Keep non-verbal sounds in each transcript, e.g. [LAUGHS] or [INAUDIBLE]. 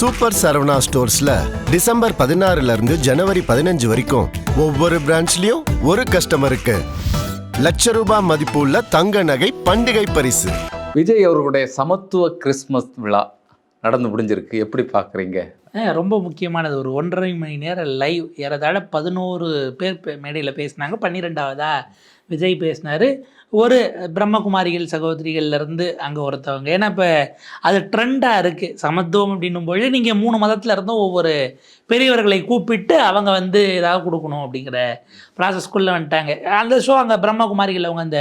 Super Saravana ஸ்டோர்ஸ்ல December பதினாறுல இருந்து ஜனவரி பதினஞ்சு வரைக்கும் ஒவ்வொரு பிரான்ச்லயும் ஒரு கஸ்டமருக்கு லட்ச ரூபாய் மதிப்புள்ள தங்க நகை பண்டிகை பரிசு. விஜய் அவர்களுடைய சமத்துவ கிறிஸ்மஸ் விழா நடந்து முடிஞ்சிருக்கு. எப்படி பார்க்குறீங்க? ரொம்ப முக்கியமானது. ஒரு ஒன்றரை மணி நேரம் லைவ் ஏறத்தாழ பதினோரு பேர் பே- மேடையில் பேசினாங்க. பன்னிரெண்டாவதா விஜய் பேசினார். ஒரு பிரம்மகுமாரிகள் சகோதரிகள்லேருந்து அங்கே ஒருத்தவங்க. ஏன்னா இப்போ அது ட்ரெண்டாக இருக்குது சமத்துவம் அப்படின்னும் பொழுது நீங்கள் மூணு மதத்தில் இருந்தும் ஒவ்வொரு பெரியவர்களை கூப்பிட்டு அவங்க வந்து ஏதாவது கொடுக்கணும் அப்படிங்கிற ப்ராசஸ்க்குள்ளே வந்துட்டாங்க. அந்த ஷோ அங்கே பிரம்மகுமாரிகள் அவங்க அந்த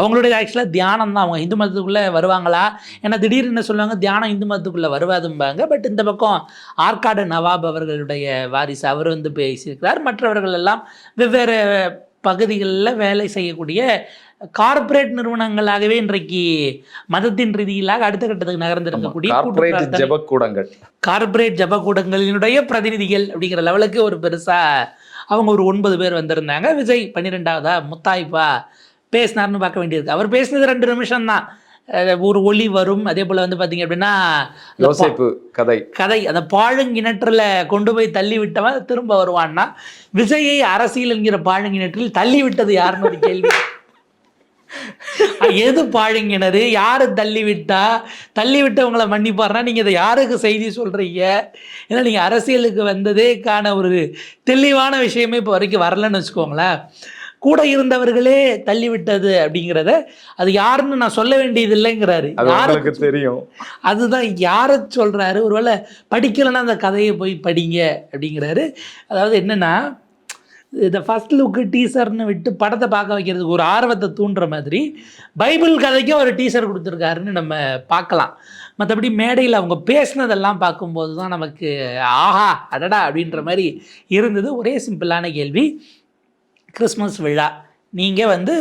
அவங்களுடைய ஆக்சுவலாக தியானம் தான். அவங்க இந்து மதத்துக்குள்ளே வருவாங்களா? ஏன்னா திடீர்னு என்ன சொல்லுவாங்க தியானம் இந்து மதத்துக்குள்ளே வருவாதும்பாங்க. பட் இந்த பக்கம் ஆற்காடு நவாப் அவர்களுடைய வாரிசு அவர் வந்து பேசியிருக்கிறார். மற்றவர்கள் எல்லாம் வெவ்வேறு பகுதிகளில் வேலை செய்யக்கூடிய கார்ப்பரேட் நிறுவனங்களாகவே இன்றைக்கு மதத்தின் ரீதியிலாக அடுத்த கட்டத்துக்கு நகர்ந்திருக்கக்கூடிய கார்ப்பரேட் ஜெபக்கூடங்கள் கார்ப்பரேட் ஜபக்கூடங்களினுடைய பிரதிநிதிகள் அப்படிங்கிற லெவலுக்கு ஒரு பெருசாக அவங்க ஒரு ஒன்பது பேர் வந்திருந்தாங்க. விஜய் பன்னிரெண்டாவதா? முத்தாய்ப்பா பேசினார்னு பார்க்க வேண்டியிருக்கு. அவர் பேசினது ரெண்டு நிமிஷம் தான் ஒரு ஒளி வரும். அதே போல் வந்து பார்த்தீங்க அப்படின்னா யோசிப்பு கதை. கதை. அந்த பாழுங்கிணற்றில் கொண்டு போய் தள்ளி விட்டவன் திரும்ப வருவான்னா விஜயை அரசியல் என்கிற பாழுங்கிணற்றில் தள்ளி விட்டது யாருன்னு ஒரு கேள்வி. எது பாழுங்கிணறு யாரு தள்ளி விட்டா? தள்ளி விட்டவங்கள மன்னிப்பாருன்னா நீங்க இதை யாருக்கு செய்தி சொல்றீங்க? ஏன்னா நீங்க அரசியலுக்கு வந்ததேக்கான ஒரு தெளிவான விஷயமே இப்போ வரைக்கும் வரலன்னு வச்சுக்கோங்களேன். கூட இருந்தவர்களே தள்ளி விட்டது அப்படிங்கிறத அது யாருன்னு நான் சொல்ல வேண்டியது இல்லைங்கிறாரு. யாருக்கு தெரியும். அதுதான் யாரை சொல்கிறாரு ஒருவேளை படிக்கலைன்னா அந்த கதையை போய் படிங்க அப்படிங்கிறாரு. அதாவது என்னென்னா இந்த ஃபஸ்ட் லுக்கு டீசர்னு விட்டு படத்தை பார்க்க வைக்கிறதுக்கு ஒரு ஆர்வத்தை தூண்டுற மாதிரி பைபிள் கதைக்கும் ஒரு டீசர் கொடுத்துருக்காருன்னு நம்ம பார்க்கலாம். மற்றபடி மேடையில் அவங்க பேசுனதெல்லாம் பார்க்கும்போது தான் நமக்கு ஆஹா அடடா அப்படின்ற மாதிரி இருந்தது. ஒரே சிம்பிளான கேள்வி. கிறிஸ்மஸ் விழா. நீங்கள் வந்து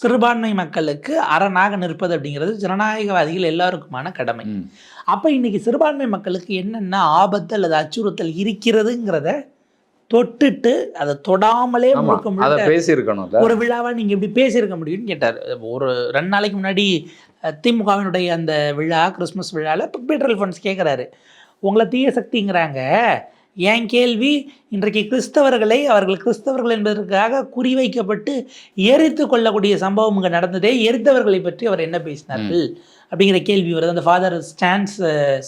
சிறுபான்மை மக்களுக்கு அரணாக நிற்பது அப்படிங்கிறது ஜனநாயகவாதிகள் எல்லாருக்குமான கடமை. அப்போ இன்னைக்கு சிறுபான்மை மக்களுக்கு என்னென்ன ஆபத்து அல்லது அச்சுறுத்தல் இருக்கிறதுங்கிறத தொட்டுட்டு அதை தொடாமலே முழுக்க முழுக்க பேசியிருக்கணும்ல. ஒரு விழாவா நீங்க இப்படி பேசியிருக்க முடியும்னு கேட்டார். ஒரு ரெண்டு நாளைக்கு முன்னாடி திமுகவினுடைய அந்த விழா கிறிஸ்மஸ் விழாவில் பெட்ரோல் ஃபண்ட்ஸ் கேட்குறாரு உங்களை தீய சக்திங்கிறாங்க. என் கேள்வி இன்றைக்கு கிறிஸ்தவர்களை அவர்கள் கிறிஸ்தவர்கள் என்பதற்காக குறிவைக்கப்பட்டு எரித்து கொள்ளக்கூடிய சம்பவம் இங்கே நடந்ததே எரித்தவர்களை பற்றி அவர் என்ன பேசினார்கள்? அப்படிங்கிற கேள்வி வருது. அந்த ஃபாதர் ஸ்டான்ஸ்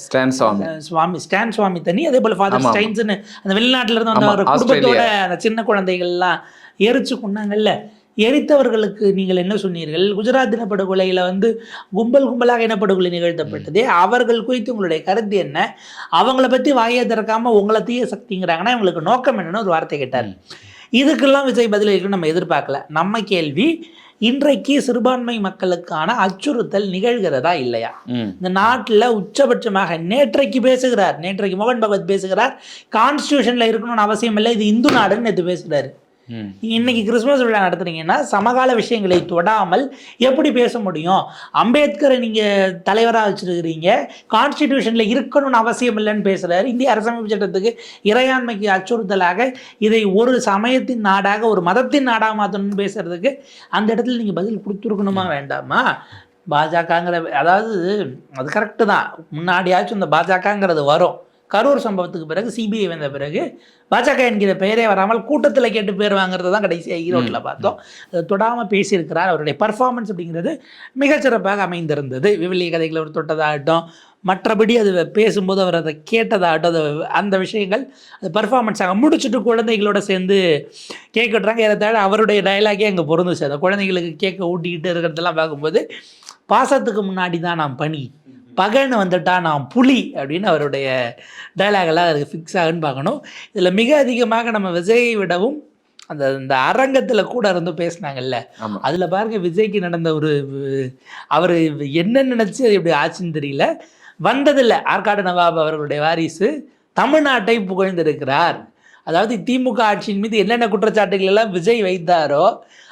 ஸ்டான் சாமி சுவாமி ஸ்டான் சுவாமி தனி அதே போல் ஃபாதர். ஸ்டைன்ஸ்னு அந்த வெளிநாட்டுல இருந்து வந்த ஒரு குடும்பத்தோட அந்த சின்ன குழந்தைகள்லாம் எரிச்சு கொண்டாங்கல்ல எரித்தவர்களுக்கு நீங்கள் என்ன சொன்னீர்கள்? குஜராத் இனப்படுகொலையில் வந்து கும்பல் கும்பலாக இனப்படுகொலை நிகழ்த்தப்பட்டதே. அவர்கள் குறித்து உங்களுடைய கருத்து என்ன? அவங்கள பற்றி வாயை திறக்காம உங்களை தீய சக்திங்கிறாங்கன்னா இவங்களுக்கு நோக்கம் என்னன்னு ஒரு வார்த்தை கேட்டார். இதுக்கெல்லாம் விஜய் பதில் இருக்குன்னு நம்ம எதிர்பார்க்கல. நம்ம கேள்வி இன்றைக்கு சிறுபான்மை மக்களுக்கான அச்சுறுத்தல் நிகழ்கிறதா இல்லையா? இந்த நாட்டில் உச்சபட்சமாக நேற்றைக்கு பேசுகிறார். நேற்றைக்கு மோகன் பகவத் பேசுகிறார். கான்ஸ்டியூஷனில் இருக்கணும்னு அவசியம் இல்லை இது இந்து நாடுன்னு நேற்று பேசுகிறாரு இன்னைக்கு கிறிஸ்மஸ் விழா நடத்துறீங்கன்னா சமகால விஷயங்களை தொடாமல் எப்படி பேச முடியும்? அம்பேத்கரை நீங்கள் தலைவராக வச்சிருக்கிறீங்க. கான்ஸ்டிடியூஷனில் இருக்கணும்னு அவசியம் இல்லைன்னு பேசுகிறாரு இந்திய அரசமைப்பு சட்டத்துக்கு இறையாண்மைக்கு அச்சுறுத்தலாக இதை ஒரு சமயத்தின் நாடாக ஒரு மதத்தின் நாடாக மாற்றணும்னு பேசுறதுக்கு அந்த இடத்துல நீங்கள் பதில் கொடுத்துருக்கணுமா வேண்டாமா? பாஜகங்கிற அதாவது அது கரெக்டு தான். முன்னாடியாச்சும் இந்த பாஜகங்கிறது வரும். கரூர் சம்பவத்துக்கு பிறகு சிபிஐ வந்த பிறகு பாஜக என்கிற பெயரே வராமல் கூட்டத்தில் கேட்டு பேர் வாங்குறது தான் கடைசியாக ஈரோட்டில் பார்த்தோம். தொடாமல் பேசியிருக்கிறார் அவருடைய பர்ஃபார்மன்ஸ் அப்படிங்கிறது மிகச்சிறப்பாக அமைந்திருந்தது. விவிலிய கதைகளை அவர் தொட்டதாகட்டும் மற்றபடி அது பேசும்போது அவர் அதை கேட்டதாகட்டும் அது அந்த விஷயங்கள் அது பர்ஃபார்மன்ஸாக முடிச்சுட்டு குழந்தைகளோட சேர்ந்து கேக் கட்டுறாங்க ஏறத்தாழ அவருடைய டயலாகே அங்கே பொருந்துச்சு. அந்த குழந்தைகளுக்கு கேக்கை ஊட்டிக்கிட்டு இருக்கிறதெல்லாம் பார்க்கும்போது பாசத்துக்கு முன்னாடி தான் நாம் பனி பகன்னு வந்துட்டா நான் புலி அப்படின்னு அவருடைய டயலாகெல்லாம் அதுக்கு ஃபிக்ஸ் ஆகுன்னு பார்க்கணும். இதில் மிக அதிகமாக நம்ம விஜயை விடவும் அந்த இந்த அரங்கத்தில் கூட இருந்து பேசுனாங்கல்ல. அதில் பாருங்க விஜய்க்கு நடந்த ஒரு அவர் என்ன நினச்சி அது இப்படி ஆச்சுன்னு தெரியல. வந்ததில்லை. ஆற்காடு நவாப் அவர்களுடைய வாரிசு தமிழ்நாட்டை புகழ்ந்திருக்கிறார். அதாவது திமுக ஆட்சியின் மீது என்னென்ன குற்றச்சாட்டுகள் எல்லாம் விஜய் வைத்தாரோ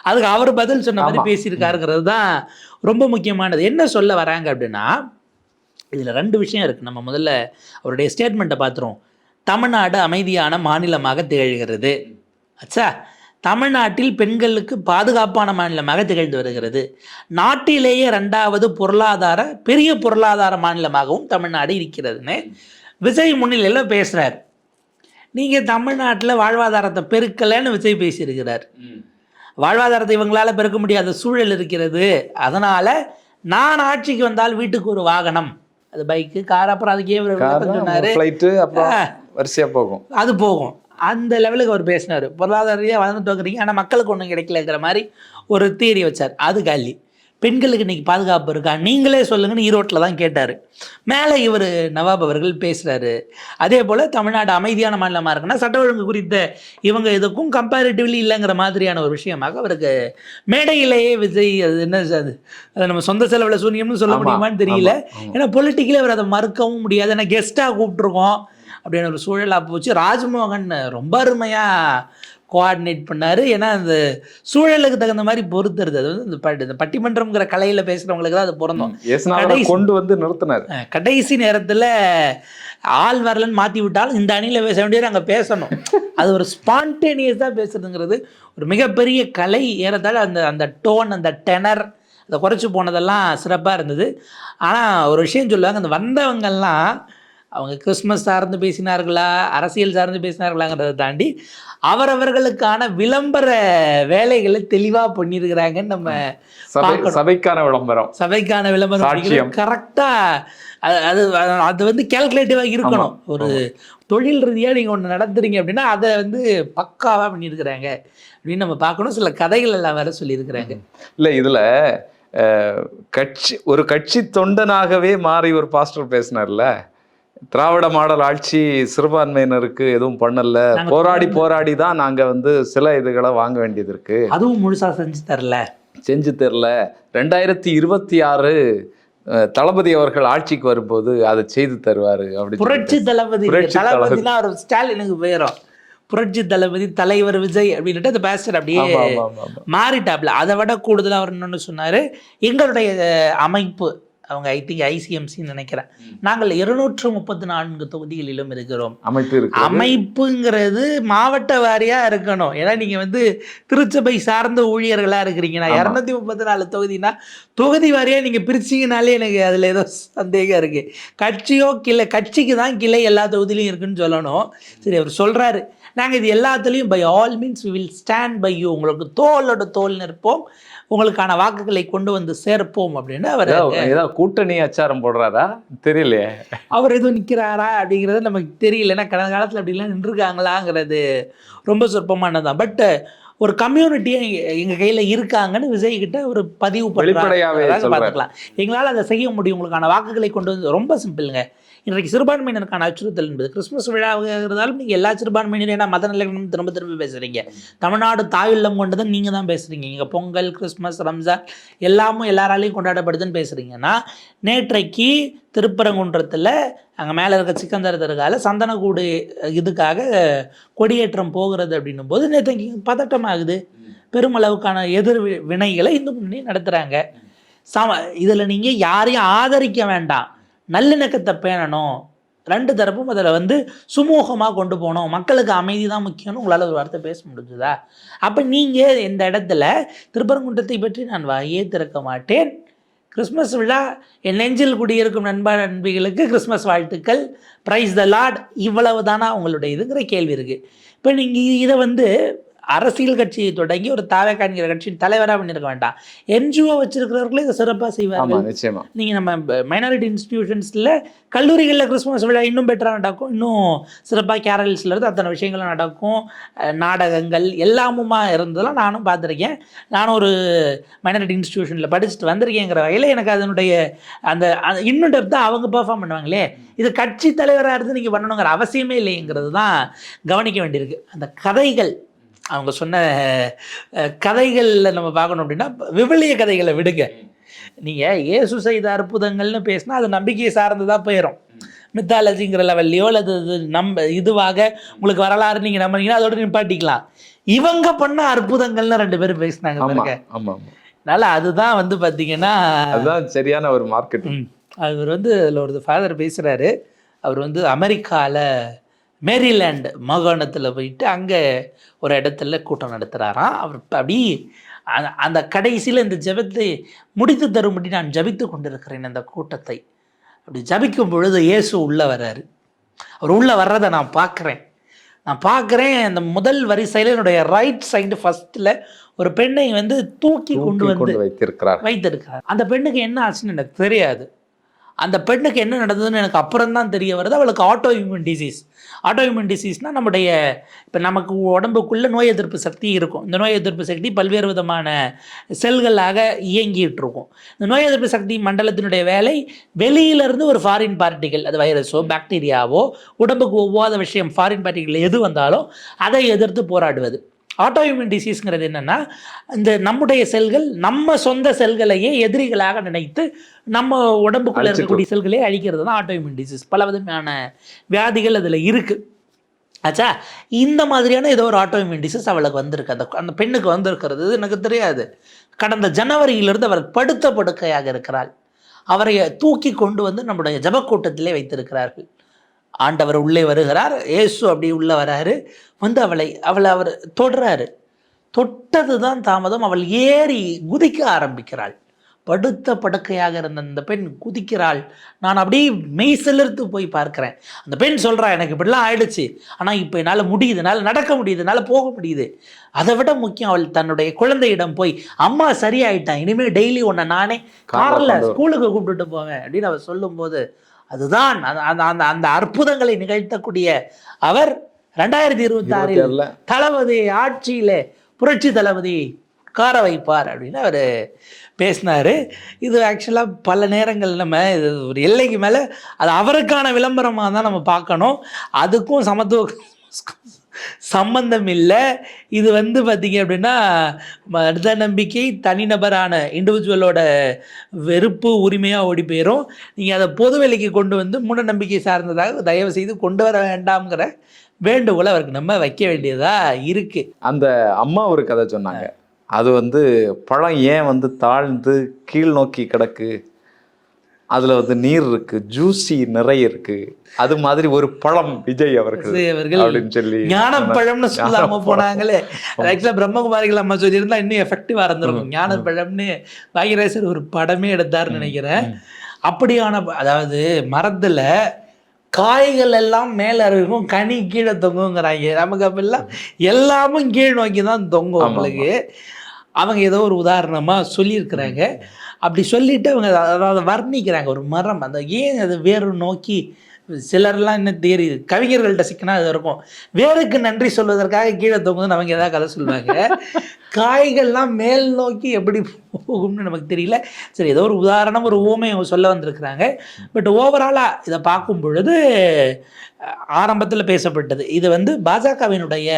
அதுக்கு அவர் பதில் சொன்ன மாதிரி. பேசியிருக்காருங்கிறது தான் ரொம்ப முக்கியமானது. என்ன சொல்ல வராங்க அப்படின்னா இதில் ரெண்டு விஷயம் இருக்குது நம்ம முதல்ல அவருடைய ஸ்டேட்மெண்ட்டை பார்த்துருவோம். தமிழ்நாடு அமைதியான மாநிலமாக திகழ்கிறது. அச்சா தமிழ்நாட்டில் பெண்களுக்கு பாதுகாப்பான மாநிலமாக திகழ்ந்து வருகிறது. நாட்டிலேயே ரெண்டாவது பொருளாதார பெரிய பொருளாதார மாநிலமாகவும் தமிழ்நாடு இருக்கிறதுன்னு விஜய் முன்னிலையில் பேசுகிறார் நீங்கள் தமிழ்நாட்டில் வாழ்வாதாரத்தை பெருக்கலைன்னு விஜய் பேசியிருக்கிறார். வாழ்வாதாரத்தை இவங்களால் பெருக்க முடியாத சூழல் இருக்கிறது. அதனால் நான் ஆட்சிக்கு வந்தால் வீட்டுக்கு ஒரு வாகனம். அது பைக்கு கார் அப்புறம் அதுக்கே சொன்னார்? ஃப்ளைட்டு அப்புறம் வரிசையா போகும். அது போகும். அந்த லெவலுக்கு அவர் பேசினார். பொருளாதார ரீதியாக வளர்ந்துட்டு வந்துக்கிறீங்க ஆனால் மக்களுக்கு ஒன்றும் கிடைக்கலங்கிற மாதிரி ஒரு தியரி வச்சார். அது காலி. பெண்களுக்கு இன்னைக்கு பாதுகாப்பு இருக்கா? நீங்களே சொல்லுங்கன்னு ஈரோட்டில் தான் கேட்டார். மேலே இவர் நவாப் அவர்கள் பேசுகிறாரு அதே போல் தமிழ்நாடு அமைதியான மாநிலமாக இருக்குன்னா சட்ட ஒழுங்கு குறித்த இவங்க இதுக்கும் கம்பேரிட்டிவ்லி இல்லைங்கிற மாதிரியான ஒரு விஷயமாக அவருக்கு மேடையிலேயே விஜய் அது என்ன அது அதை நம்ம சொந்த செலவில் சூன்யம்னு சொல்ல முடியுமான்னு தெரியல. ஏன்னா பொலிட்டிக்கலி அவர் அதை மறுக்கவும் முடியாது. ஏன்னா கெஸ்ட்டாக கூப்பிட்ருக்கோம் அப்படின்னு ஒரு சூழலாக போச்சு. ராஜ்மோகன் ரொம்ப அருமையாக கோஆர்டினேட் பண்ணார். ஏன்னா அந்த சூழலுக்கு தகுந்த மாதிரி பொறுத்துறது அது வந்து இந்த பட்டிமன்றம்ங்கிற கலையில் பேசுகிறவங்களுக்கு தான் அது கடைசி- கொண்டு வந்து நிறுத்தினார். கடைசி நேரத்தில் ஆள் வரலன்னு மாற்றி விட்டாலும் இந்த அணியில் பேச வேண்டியது அங்கே பேசணும். [LAUGHS] அது ஒரு ஸ்பான்டேனியஸாக பேசுறதுங்கிறது ஒரு மிகப்பெரிய கலை. ஏறத்தாழ அந்த அந்த டோன் அந்த டெனர் அதை குறைச்சி போனதெல்லாம் சிறப்பாக இருந்தது. ஆனால் ஒரு விஷயம் சொல்லுவாங்க அந்த வந்தவங்கெல்லாம் அவங்க கிறிஸ்மஸ் சார்ந்து பேசினார்களா அரசியல் சார்ந்து பேசினார்களாங்கிறத தாண்டி அவரவர்களுக்கான விளம்பர வேலைகளை தெளிவாக பண்ணியிருக்கிறாங்கன்னு நம்ம. சபைக்கான விளம்பரம். சபைக்கான விளம்பரம். கரெக்டாக அது அது வந்து கேல்குலேட்டிவாக இருக்கணும். ஒரு தொழில் ரீதியாக நீங்கள் ஒன்று நடத்துறீங்க அப்படின்னா அதை வந்து பக்காவாக பண்ணியிருக்கிறாங்க அப்படின்னு நம்ம பார்க்கணும். சில கதைகள் எல்லாம் வேற சொல்லியிருக்கிறாங்க. இல்ல இதுல கட்சி ஒரு கட்சி தொண்டனாகவே மாறி ஒரு பாஸ்டர் பேசினார்ல திராவிட மாடல் ஆட்சி சிறுபான்மையினருக்கு எதுவும் பண்ணல. போராடி போராடி தான் நாங்க வந்து சில இதுகளை வாங்க வேண்டியது இருக்கு. அதுவும் முழுசா செஞ்சு தரல. செஞ்சு தெரில. ரெண்டாயிரத்தி இருபத்தி ஆறு தளபதி அவர்கள் ஆட்சிக்கு வரும்போது அதை செய்து தருவாரு அப்படி புரட்சி தளபதி. தளபதினா அவர் ஸ்டாலினுக்கு போயிடும் புரட்சி தளபதி தலைவர் விஜய் அப்படின்ட்டு அந்த பேஸ்டர் அப்படியே. மாறிட்டாப்ல. அதை விட கூடுதலாக அவர் இன்னொன்று சொன்னார். எங்களுடைய அமைப்பு அவங்க ஐ திங்க் ஐசிஎம்சின்னு நினைக்கிறேன். நாங்கள் இருநூற்று முப்பத்தி நான்கு தொகுதிகளிலும் இருக்கிறோம். அமைப்பு அமைப்புங்கிறது மாவட்ட வாரியா இருக்கணும். ஏன்னா நீங்க வந்து திருச்சபை சார்ந்த ஊழியர்களா இருக்கிறீங்கன்னா. இரநூத்தி முப்பத்தி நாலு தொகுதினா தொகுதி வாரியா நீங்க பிரிச்சீங்கனாலே எனக்கு அதுல ஏதோ சந்தேகம் இருக்கு. கட்சியோ கிளை கட்சிக்கு தான் கிளை எல்லா தொகுதியிலையும் இருக்குன்னு சொல்லணும். சரி அவர் சொல்றாரு. நாங்க இது எல்லாத்துலேயும் by all means will stand by you உங்களுக்கு தோளோட தோல் நிற்போம். உங்களுக்கான வாக்குகளை கொண்டு வந்து சேர்ப்போம் அப்படின்னு அவர் ஏதாவது ஏதாவது கூட்டணி அச்சாரம் போடுறாரா? தெரியலையே. அவர் எதுவும் நிற்கிறாரா அப்படிங்கிறது நமக்கு தெரியல ஏன்னா கடந்த காலத்தில் அப்படிலாம் நின்றுருக்காங்களாங்கிறது ரொம்ப சொற்பமானது தான் பட் ஒரு கம்யூனிட்டியே எங்கள் கையில் இருக்காங்கன்னு விஜய் கிட்ட ஒரு பதிவு சொல்றாரு. பார்த்துக்கலாம். எங்களால் அதை செய்ய முடியும். உங்களுக்கான வாக்குகளை கொண்டு வந்து ரொம்ப சிம்பிளுங்க இன்றைக்கு சிறுபான்மையினருக்கான அச்சுறுத்தல் என்பது கிறிஸ்மஸ் விழாவாக இருந்தாலும் நீங்கள் எல்லா சிறுபான்மையினரும் ஏன்னா மத நிலைகளும் திரும்ப திரும்ப பேசுகிறீங்க தமிழ்நாடு தாயுள்ளம் கொண்டு தான் நீங்கள் தான் பேசுகிறீங்க இங்கே பொங்கல் கிறிஸ்மஸ் ரம்ஜான் எல்லாமும் எல்லாராலையும் கொண்டாடப்படுதுன்னு பேசுகிறீங்கன்னா நேற்றைக்கு திருப்பரங்குன்றத்தில் அங்கே மேலே இருக்க சிக்கந்தர் தருகால சந்தனக்கூடு இதுக்காக கொடியேற்றம் போகிறது அப்படின்னும் போது நேற்றைக்கு பதட்டமாகுது. பெருமளவுக்கான எதிர் வி- வினைகளை இந்து முன்னணி நடத்துகிறாங்க சம இதில் நீங்கள் யாரையும் ஆதரிக்க வேண்டாம். நல்லிணக்கத்தை பேணணும். ரெண்டு தரப்பும் அதில் வந்து சுமூகமாக கொண்டு போகணும். மக்களுக்கு அமைதி தான் முக்கியம்னு உங்களால் ஒரு வார்த்தை பேச முடிஞ்சுதா? அப்போ நீங்கள் இந்த இடத்துல திருப்பரங்குன்றத்தை பற்றி நான் வாயே திறக்க மாட்டேன். கிறிஸ்மஸ் விழா என் நெஞ்சில் குடியிருக்கும் நண்பா நண்பிகளுக்கு கிறிஸ்மஸ் வாழ்த்துக்கள். ப்ரைஸ் த லார்ட் இவ்வளவு தானா உங்களுடைய இதுங்கிற கேள்வி இருக்குது இப்போ நீங்கள் இதை வந்து அரசியல் கட்சியை தொடங்கி ஒரு தாவேக்கான்கிற கட்சியின் தலைவராக பண்ணியிருக்க வேண்டாம். என்ஜிஓ வச்சிருக்கிறவர்களே இதை சிறப்பாக ஆமா செய்வார்கள் நிச்சயமா. நீங்கள் நம்ம மைனாரிட்டி இன்ஸ்டிடியூஷன்ஸில் கல்லூரிகளில் கிறிஸ்மஸ் விழா இன்னும் பெட்டராக நடக்கும். இன்னும் சிறப்பாக கேரல்ஸில் இருந்து அத்தனை விஷயங்களும் நடக்கும். நாடகங்கள் எல்லாமுமா இருந்ததெல்லாம் நானும் பார்த்துருக்கேன். நானும் ஒரு மைனாரிட்டி இன்ஸ்டிடியூஷனில் படிச்சுட்டு வந்திருக்கேங்கிற வகையில் எனக்கு அதனுடைய அந்த அந்த இன்னும் டெப்த்தாக அவங்க பெர்ஃபார்ம் பண்ணுவாங்களே. இது கட்சி தலைவராக இருந்து நீங்கள் பண்ணணுங்கிற அவசியமே இல்லைங்கிறது தான் கவனிக்க வேண்டியிருக்கு. அந்த கதைகள் அவங்க சொன்ன கதைகளில் நம்ம பார்க்கணும் அப்படின்னா விவிலிய கதைகளை விடுங்க. நீங்கள் இயேசு செய்த அற்புதங்கள்னு பேசினா அது நம்பிக்கையை சார்ந்ததாக போயிடும் மித்தாலஜிங்கிற லெவல்லையோ அல்லது நம்ப இதுவாக உங்களுக்கு வரலாறு நீங்கள் நம்புறீங்கன்னா அதோட நிப்பாட்டிக்கலாம். இவங்க பண்ண அற்புதங்கள்னு ரெண்டு பேரும் பேசினாங்க பாருங்க. அதனால அதுதான் வந்து பார்த்தீங்கன்னா அதுதான் சரியான ஒரு மார்க்கெட். அவர் வந்து அதில் ஒரு ஃபாதர் பேசுகிறாரு அவர் வந்து அமெரிக்காவில் மேரிலேண்ட் மாகாணத்தில் போயிட்டு அங்கே ஒரு இடத்துல கூட்டம் நடத்துகிறாராம் அவர் அப்படி அந்த- அந்த கடைசியில் இந்த ஜெபத்தை முடித்து தரும்படி நான் ஜபித்து கொண்டிருக்கிறேன் அந்த கூட்டத்தை. அப்படி ஜபிக்கும் பொழுது இயேசு உள்ளே வராரு அவர் உள்ளே வர்றதை நான் பார்க்குறேன். நான் பார்க்குறேன் அந்த முதல் வரிசையில் என்னுடைய ரைட் சைடு ஃபர்ஸ்ட்டில் ஒரு பெண்ணை வந்து தூக்கி கொண்டு வந்து வைத்திருக்கிறார். வைத்திருக்கிறார். அந்த பெண்ணுக்கு என்ன ஆச்சுன்னு எனக்கு தெரியாது. அந்த பெண்ணுக்கு என்ன நடந்ததுன்னு எனக்கு அப்புறம் தான் தெரிய வருது. அவளுக்கு ஆட்டோ இம்யூன் டிசீஸ் ஆட்டோ டிசீஸ்னால் நம்முடைய இப்போ நமக்கு உடம்புக்குள்ளே நோய் எதிர்ப்பு சக்தி இருக்கும். இந்த நோய் எதிர்ப்பு சக்தி பல்வேறு விதமான செல்களாக இயங்கிட்டு இருக்கும் இந்த நோய் எதிர்ப்பு சக்தி மண்டலத்தினுடைய வேலை வெளியிலிருந்து ஒரு ஃபாரின் பார்ட்டிகள் அது வைரஸோ பாக்டீரியாவோ உடம்புக்கு ஒவ்வாத விஷயம் ஃபாரின் பார்ட்டிகள் எது வந்தாலும் அதை எதிர்த்து போராடுவது. ஆட்டோஇம்யூன் டிசீஸ்ங்கிறது என்னென்னா இந்த நம்முடைய செல்கள் நம்ம சொந்த செல்களையே எதிரிகளாக நினைத்து நம்ம உடம்புக்குள்ள இருக்கக்கூடிய செல்களே அழிக்கிறது தான் ஆட்டோஇம்யூன் டிசீஸ் பல விதமான வியாதிகள் அதில் இருக்குது ஆச்சா? இந்த மாதிரியான ஏதோ ஒரு ஆட்டோஇம்யூன் டிசீஸ் அவளுக்கு வந்திருக்கு. அந்த அந்த பெண்ணுக்கு வந்திருக்கிறது. எனக்கு தெரியாது. கடந்த ஜனவரியிலிருந்து அவர் படுத்த படுக்கையாக இருக்கிறாள் அவரை தூக்கி கொண்டு வந்து நம்முடைய ஜபக்கூட்டத்திலே வைத்திருக்கிறார்கள். ஆண்டவர் உள்ளே வருகிறார். இயேசு அப்படி உள்ளே வராரு. வந்து அவளை அவளை அவர் தொடுறாரு. தொட்டது தான் தாமதம். அவள் ஏறி குதிக்க ஆரம்பிக்கிறாள். படுத்த படுக்கையாக இருந்த அந்த பெண் குதிக்கிறாள். நான் அப்படியே மெய் சிலிர்த்து போய் பார்க்கிறேன். அந்த பெண் சொல்றா எனக்கு இப்படிலாம் ஆயிடுச்சு. ஆனால் இப்போ என்னால் முடியுது. என்னால் நடக்க முடியுது. என்னால் போக முடியுது. அதை விட முக்கியம் அவள் தன்னுடைய குழந்தையிடம் போய் அம்மா சரியாயிட்டான் இனிமேல் டெய்லி உன்னை நானே காரில். ஸ்கூலுக்கு கூப்பிட்டுட்டு போவேன். அப்படின்னு அவள் சொல்லும்போது அதுதான் அந்த அந்த அந்த அற்புதங்களை நிகழ்த்தக்கூடிய அவர் ரெண்டாயிரத்தி இருபத்தி ஆறுல தளபதி ஆட்சியிலே புரட்சி தளபதி உட்கார வைப்பார் அப்படின்னு அவர் பேசினார். இது ஆக்சுவலாக பல நேரங்கள் நம்ம இது ஒரு எல்லைக்கு மேலே அது அவருக்கான விளம்பரமாக தான் நம்ம பார்க்கணும். அதுக்கும் சமத்துவ சம்பந்தம் இல்லை இது வந்து பார்த்தீங்க அப்படின்னா மத நம்பிக்கை தனிநபரான இண்டிவிஜுவலோட வெறுப்பு உரிமையாக ஓடி போயிடும் நீங்கள் அதை பொது வேலைக்கு கொண்டு வந்து மூட நம்பிக்கை சார்ந்ததாக தயவு செய்து கொண்டு வர வேண்டாம்ங்கிற வேண்டுகோளை அவருக்கு நம்ம வைக்க வேண்டியதா இருக்கு. அந்த அம்மா ஒரு கதை சொன்னாங்க. அது வந்து பழம் ஏன் வந்து தாழ்ந்து கீழ் நோக்கி கிடக்கு? அதுல வந்து நீர் இருக்கு ஜூசி நிறைய இருக்கு. அது மாதிரி ஒரு பழம் விஜய் அவர்கள் அப்படின்னு சொல்லி ஞானப்பழம்னு சொல்லாம. போனாங்களே. ஆக்சுவலாக பிரம்மகுமாரிகள் அம்மா சொல்லியிருந்தா இன்னும் எஃபெக்டிவாக இருந்திருக்கும். ஞானப்பழம்னு பாகியராசர் ஒரு படமே எடுத்தாருன்னு நினைக்கிறேன். அப்படியான அதாவது மரத்துல காய்கள் எல்லாம் மேல இருக்கும் கனி கீழே தொங்குங்கிறாங்க. நமக்கு அப்பெல்லாம் எல்லாமும் கீழ் நோக்கி தான் தொங்கும் உங்களுக்கு. அவங்க ஏதோ ஒரு உதாரணமாக சொல்லியிருக்கிறாங்க. அப்படி சொல்லிட்டு அவங்க அதாவது வர்ணிக்கிறாங்க ஒரு மரம். அந்த ஏன் அது வேறு நோக்கி சிலர்லாம் என்ன தேரி கவிஞர்கள்ட்ட சிக்கனா அது இருக்கும். வேருக்கு நன்றி சொல்வதற்காக கீழே தொங்குதுன்னு அவங்க ஏதாவது கதை சொல்லுவாங்க. காய்கள்லாம் மேல் நோக்கி எப்படி போகும்னு நமக்கு தெரியல. சரி ஏதோ ஒரு உதாரணம் ஒரு ஊமை அவங்க சொல்ல வந்திருக்கிறாங்க. பட் ஓவராலாக இதை பார்க்கும் பொழுது ஆரம்பத்தில் பேசப்பட்டது. இது வந்து பாஜகவினுடைய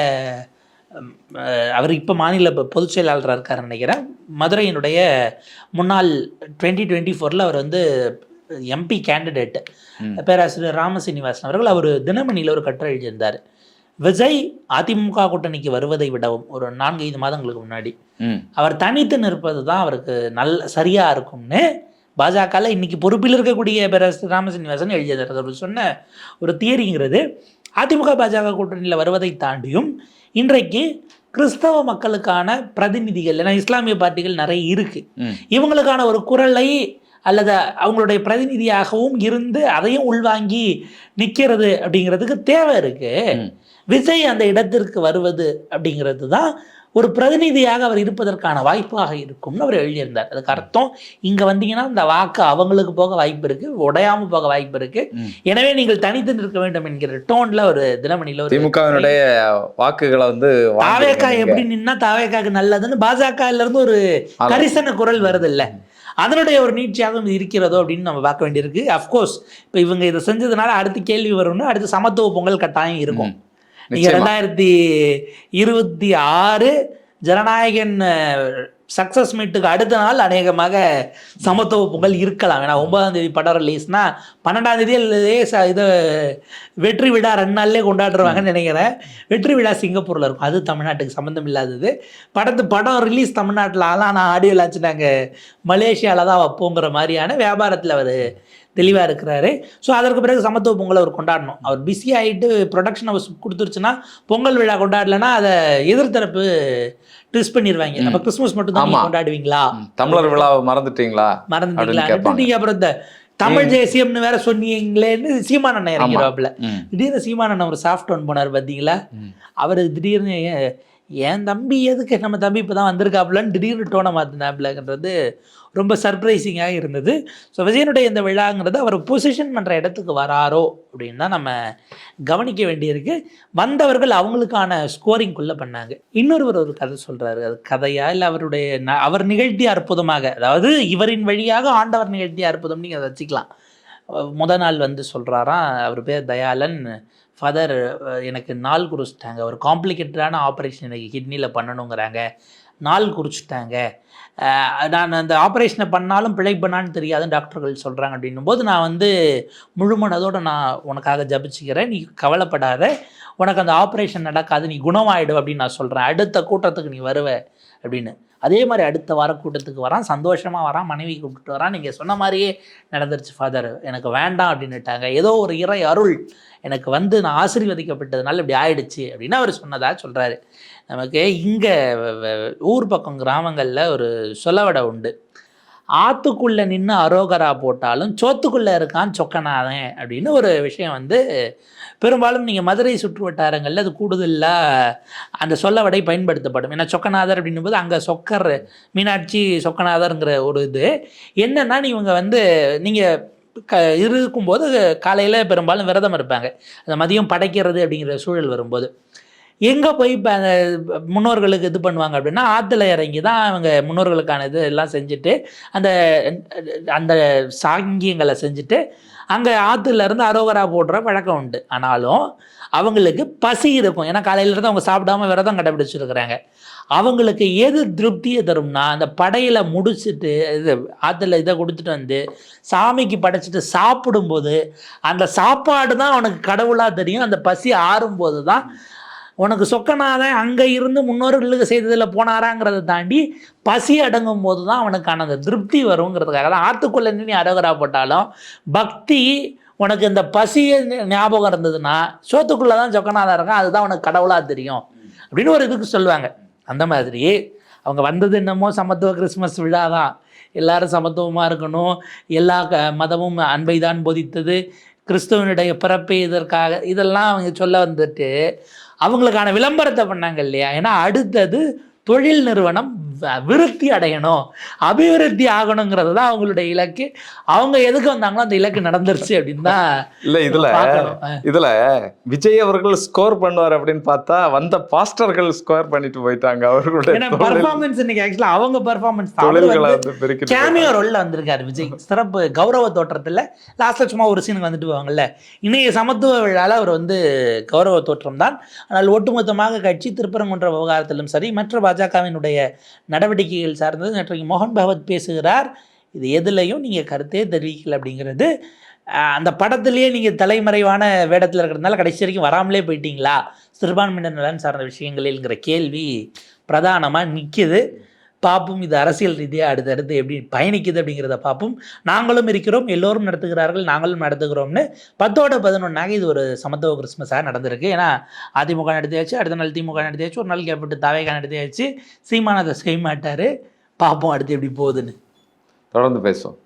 அவர் இப்போ மாநில பொதுச் செயலாளராக இருக்கார் நினைக்கிறேன். மதுரையினுடைய முன்னாள் டுவெண்ட்டி டுவெண்ட்டி ஃபோரில் அவர் வந்து எம்பி கேண்டிடேட். பேராசிரியர் ராமசீனிவாசன் அவர்கள் அவர் தினமணியில் ஒரு கட்டுரை எழுதியிருந்தார். விஜய் அதிமுக கூட்டணிக்கு வருவதை விடவும் ஒரு நான்கு ஐந்து மாதங்களுக்கு முன்னாடி. அவர் தனித்து நிற்பது தான் அவருக்கு நல்ல சரியாக இருக்கும்னு பாஜகவில் இன்னைக்கு பொறுப்பில் இருக்கக்கூடிய பேரரசு ராமசீனிவாசன் எழுதியது அவர் சொன்ன ஒரு தியரிங்கிறது அதிமுக பாஜக கூட்டணியில் வருவதை தாண்டியும் இன்றைக்கு கிறிஸ்தவ மக்களுக்கான பிரதிநிதிகள் ஏன்னா இஸ்லாமிய பார்ட்டிகள் நிறைய இருக்கு ம். இவங்களுக்கான ஒரு குரலை அல்லது அவங்களுடைய பிரதிநிதியாகவும் இருந்து அதையும் உள்வாங்கி நிற்கிறது அப்படிங்கிறதுக்கு தேவை இருக்கு ம். விஜய் அந்த இடத்திற்கு வருவது அப்படிங்கிறது தான் ஒரு பிரதிநிதியாக அவர் இருப்பதற்கான வாய்ப்பாக இருக்கும்னு அவர் எழுதியிருந்தார் அதுக்கு அர்த்தம் இங்கே வந்தீங்கன்னா இந்த வாக்கு அவங்களுக்கு போக வாய்ப்பு இருக்கு உடையாம போக வாய்ப்பு இருக்கு ம். எனவே நீங்கள் தனித்து நிற்க வேண்டும் என்கிற டோன்ல ஒரு தினமணியில் ஒரு திமுகவினுடைய வாக்குகளை வந்து தாவேக்கா. எப்படி நின்னா தாவேக்காக்கு நல்லதுன்னு பாஜகல இருந்து ஒரு. கரிசன குரல் வருது இல்ல அதனுடைய ஒரு நீட்சியாகவும் இருக்கிறதோ அப்படின்னு நம்ம பார்க்க வேண்டியிருக்கு அஃப்கோர்ஸ் இப்போ இவங்க இதை செஞ்சதுனால அடுத்து கேள்வி வரும்னு அடுத்து சமத்துவ பொங்கல் கட்டாயம் இருக்கும் ம். நீங்க நிச்சயமா. ரெண்டாயிரத்தி இருபத்தி ஆறு ஜனநாயகன் சக்ஸஸ் மீட்டுக்கு அடுத்த நாள் அநேகமாக சமத்துவ பொங்கல் இருக்கலாம் ஏன்னா ஒன்பதாம் தேதி படம் ரிலீஸ்னா பன்னெண்டாம் தேதி இது வெற்றி விழா ரெண்டு நாள்லேயே கொண்டாடுறாங்கன்னு நினைக்கிறேன் வெற்றி விழா சிங்கப்பூரில் இருக்கும் அது தமிழ்நாட்டுக்கு சம்மந்தம் இல்லாதது படத்து படம் ரிலீஸ் தமிழ்நாட்டில் ஆனால் நான் ஆடியோ லாச்சு நாங்கள் மலேசியாவில் தான் வைப்போங்கிற மாதிரியான வியாபாரத்தில் அவர் தெளிவாக இருக்கிறாரு. ஸோ அதற்கு பிறகு சமத்துவ பொங்கல் அவர் கொண்டாடணும். அவர் பிஸி ஆகிட்டு ப்ரொடக்ஷன் அவர் கொடுத்துருச்சுன்னா பொங்கல் விழா கொண்டாடலைன்னா அதை எதிர்த்தரப்பு ட்விஸ்ட் பண்ணிடுவாங்க அப்போ கிறிஸ்மஸ் மட்டும் தான். கொண்டாடுவீங்களா. தமிழர் விழாவை மறந்துட்டீங்களா? மறந்துட்டீங்களா? அப்படின்னு கேட்பாங்க. நீங்க அப்புறம் இந்த தமிழ் தேசியம்னு வேற சொன்னீங்களேன்னு சீமான் அண்ணன். திடீர்னு சீமான் அண்ணன் ஒரு சாஃப்ட் ஒன் போனார் பார்த்தீங்களா அவர் திடீர்னு என் தம்பி எதுக்கு நம்ம தம்பி இப்போ தான் வந்திருக்காப்புலன்னு திடீர்னு டோனை மாற்றினாப்புலங்கிறது ரொம்ப சர்ப்ரைசிங்காக இருந்தது. ஸோ விஜயனுடைய இந்த விழாங்கிறது அவர் பொசிஷன் பண்ணுற இடத்துக்கு வராரோ அப்படின்னு தான் நம்ம கவனிக்க வேண்டியிருக்கு. வந்தவர்கள் அவங்களுக்கான ஸ்கோரிங்குள்ளே பண்ணாங்க. இன்னொருவர் ஒரு கதை சொல்கிறாரு அது கதையா? இல்லை அவருடைய ந- அவர் நிகழ்த்திய அற்புதமாக அதாவது இவரின் வழியாக ஆண்டவர் நிகழ்த்திய அற்புதம் நீங்கள் அதை வச்சுக்கலாம். முத நாள் வந்து சொல்கிறாராம் அவர் பேர் தயாலன் ஃபாதர் எனக்கு நாள் குறிச்சிட்டாங்க. ஒரு காம்ப்ளிகேட்டடான ஆப்ரேஷன் எனக்கு கிட்னியில் பண்ணணுங்கிறாங்க. நாள் குறிச்சிட்டாங்க. நான் அந்த ஆப்ரேஷனை பண்ணாலும் பிழைப்பண்ணான்னு தெரியாதுன்னு டாக்டர்கள் சொல்கிறாங்க அப்படின்னும் போது நான் வந்து முழுமனதோடு நான் உனக்காக ஜபிச்சுக்கிறேன். நீ கவலைப்படாத. உனக்கு அந்த ஆப்ரேஷன் நடக்காது. நீ குணமாயிடு அப்படின்னு நான் சொல்கிறேன் அடுத்த கூட்டத்துக்கு நீ வருவ அப்படின்னு. அதே மாதிரி அடுத்த வார கூட்டத்துக்கு வரான். சந்தோஷமாக வரான். மனைவி கூப்பிட்டு வரான். நீங்கள் சொன்ன மாதிரியே நடந்துருச்சு ஃபாதர் எனக்கு வேண்டாம் அப்படின்னுட்டாங்க. ஏதோ ஒரு இறை அருள் எனக்கு வந்து நான் ஆசீர்வதிக்கப்பட்டதுனால இப்படி ஆயிடுச்சு அப்படின்னு அவர் சொன்னதாக சொல்கிறாரு நமக்கு இங்கே ஊர் பக்கம் கிராமங்களில் ஒரு சொலவடை உண்டு. ஆத்துக்குள்ளே நின்று அரோகரா போட்டாலும் சோத்துக்குள்ளே இருக்கான் சொக்கனாதன் அப்படின்னு ஒரு விஷயம் வந்து பெரும்பாலும் நீங்கள் மதுரை சுற்று வட்டாரங்களில் அது கூடுதலாக அந்த சொல்லவடை பயன்படுத்தப்படும். ஏன்னா சொக்கநாதர் அப்படின்னும் போது அங்கே சொக்கர் மீனாட்சி சொக்கநாதருங்கிற ஒரு இது. என்னன்னா இவங்க வந்து நீங்கள் க இருக்கும்போது காலையில் பெரும்பாலும் விரதம் இருப்பாங்க. அந்த மதியம் படைக்கிறது அப்படிங்கிற சூழல் வரும்போது. எங்கே போய் இப்போ அந்த முன்னோர்களுக்கு இது பண்ணுவாங்க அப்படின்னா ஆற்றுல இறங்கி தான் அவங்க முன்னோர்களுக்கான இது எல்லாம் செஞ்சுட்டு அந்த அந்த சாங்கியங்களை செஞ்சுட்டு அங்கே ஆற்றுல இருந்து அரோகரா போடுற பழக்கம் உண்டு. ஆனாலும் அவங்களுக்கு பசி இருக்கும். ஏன்னா காலையிலேருந்து அவங்க சாப்பிடாம விரதம் கடைபிடிச்சிருக்கிறாங்க. அவங்களுக்கு எது திருப்தியை தரும்னா அந்த படையில் முடிச்சுட்டு இது ஆற்றுல இதை கொடுத்துட்டு வந்து சாமிக்கு படைச்சிட்டு சாப்பிடும்போது அந்த சாப்பாடு தான் அவனுக்கு கடவுளாக தெரியும். அந்த பசி ஆறும்போது தான் உனக்கு சொக்கநாதன் அங்கே இருந்து முன்னோர்களுக்கு செய்ததில் போனாராங்கிறத தாண்டி பசி அடங்கும் போது தான் அவனுக்கான அந்த திருப்தி வருங்கிறதுக்காக தான் ஆற்றுக்குள்ளே நீ அரோகரா போட்டாலும் பக்தி உனக்கு இந்த பசியை ஞாபகம் இருந்ததுன்னா சோத்துக்குள்ளே தான் சொக்கநாதன் இருக்கான் அதுதான் உனக்கு கடவுளாக தெரியும். அப்படின்னு ஒரு இதுக்கு சொல்லுவாங்க. அந்த மாதிரி அவங்க வந்தது என்னமோ சமத்துவ கிறிஸ்மஸ் விழா தான். எல்லாரும் சமத்துவமாக இருக்கணும். எல்லா மதமும் அன்பை தான் போதித்தது. கிறிஸ்துவனுடைய பிறப்பு இதற்காக இதெல்லாம் அவங்க சொல்ல வந்துட்டு அவங்களுக்கான விளம்பரத்தை பண்ணாங்க இல்லையா? ஏன்னா அடுத்தது தொழில் நிறுவனம் விருத்தி அடையணும் அபிவிருத்தி ஆகணுங்கிறது தான் அவங்களுடைய இலக்கு. அவங்க எதுக்கு வந்தாங்களோ அந்த இலக்கு நடந்துருச்சு அப்படின்னு தான் இல்ல இதுல. இதுல விஜய் அவர்கள் ஸ்கோர் பண்ணுவார் அப்படின்னு பார்த்தா வந்த பாஸ்டர்கள் ஸ்கோர் பண்ணிட்டு போயிட்டாங்க அவர்களுடைய பர்ஃபார்மன்ஸ் இன்னைக்கு ஆக்சுவலா அவங்க பர்ஃபார்மன்ஸ் பெருக்கிட்டு கேமியோ ரோல்ல வந்திருக்காரு விஜய். சிறப்பு கௌரவ தோற்றத்துல லாஸ்ட்ல சும்மா ஒரு சீனுக்கு வந்துட்டு போவாங்கல்ல. இன்னைய சமத்துவ விழால அவர் வந்து கௌரவ தோற்றம் தான். ஆனால் ஒட்டுமொத்தமாக கட்சி திருப்பரங்குன்ற விவகாரத்திலும் சரி மற்ற பாஜகவினுடைய நடவடிக்கைகள் சார்ந்தது. நேற்றைக்கு மோகன் பகவத் பேசுகிறார். இது எதுலையும் நீங்கள் கருத்தே தெரிவிக்கல அப்படிங்கிறது. அந்த படத்துலேயே நீங்கள் தலைமறைவான வேடத்தில் இருக்கிறதுனால கடைசி வரைக்கும் வராமலே போயிட்டீங்களா? சிறுபான்மையினர் நலன் சார்ந்த விஷயங்களில்ங்கிற கேள்வி பிரதானமாக நிற்கிது பார்ப்போம் இது அரசியல் ரீதியாக அடுத்தடுத்து எப்படி பயணிக்குது அப்படிங்கிறத பார்ப்போம் நாங்களும் இருக்கிறோம் எல்லோரும் நடத்துகிறார்கள் நாங்களும் நடத்துகிறோம்னு பத்தோட பதினொன்றாக இது ஒரு சமத்துவ கிறிஸ்மஸாக நடந்திருக்கு. ஏன்னா அதிமுக நடத்தியாச்சு அடுத்த நாள் திமுக நடத்தியாச்சு ஒரு நாள் கேப்பிட்டு தாவேகா நடத்தியாச்சு சீமானதை செய்ய மாட்டார் பார்ப்போம் அடுத்து எப்படி போகுதுன்னு. தொடர்ந்து பேசுவோம்.